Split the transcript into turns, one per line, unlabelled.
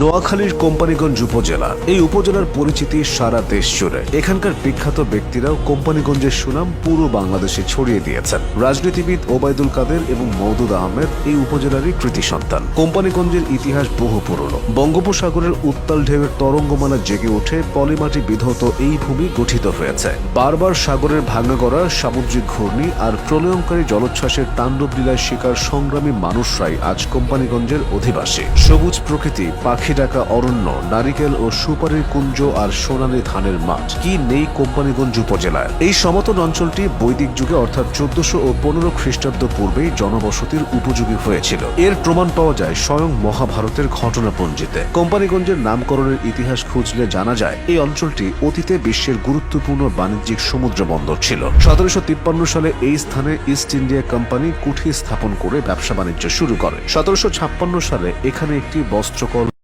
নোয়াখালীর কোম্পানিগঞ্জ উপজেলা। এই উপজেলার পরিচিতি সারা দেশ জুড়ে। এখানকার বিখ্যাত ব্যক্তিরাও কোম্পানিগঞ্জের সুনাম পুরো বাংলাদেশে ছড়িয়ে দিয়েছেন। রাজনীতিবিদ ওবায়দুল কাদের এবং মৌদুদ আহমেদ এই উপজেলারই কৃতি সন্তান। কোম্পানিগঞ্জের ইতিহাস বহু পুরনো। বঙ্গোপসাগরের উত্তাল ঢেউয়ের তরঙ্গমালা জেগে ওঠে পলিমাটি বিধৌত এই ভূমি গঠিত হয়েছে। বারবার সাগরের ভাঙা গড়া সামুদ্রিক ঘূর্ণি আর প্রলয়ঙ্কারী জলোচ্ছ্বাসের তাণ্ডব লীলায় শিকার সংগ্রামী মানুষরাই আজ কোম্পানিগঞ্জের অধিবাসী। সবুজ প্রকৃতি পাখি ডাকা অরণ্য, নারিকেল ও সুপারির কুঞ্জ আর সোনালী ধানের মাঠ। কি নেই কোম্পানিগঞ্জ উপজেলায়? এই সমতল অঞ্চলটি বৈদিক যুগে অর্থাৎ চোদ্দশো ও পনেরো খ্রিস্টাব্দ পূর্বেই জনবসতির উপযোগী হয়েছিল। এর প্রমাণ পাওয়া যায় স্বয়ং মহাভারতের ঘটনাপঞ্জিতে। কোম্পানিগঞ্জের নামকরণের ইতিহাস খুঁজলে জানা যায়, এই অঞ্চলটি অতীতে বিশ্বের গুরুত্বপূর্ণ বাণিজ্যিক সমুদ্র বন্দর ছিল। সতেরোশো তিপ্পান্ন সালে এই স্থানে ইস্ট ইন্ডিয়া কোম্পানি কুঠি স্থাপন করে ব্যবসা বাণিজ্য শুরু করে। সতেরোশো ছাপ্পান্ন সালে এখানে একটি বস্ত্রকল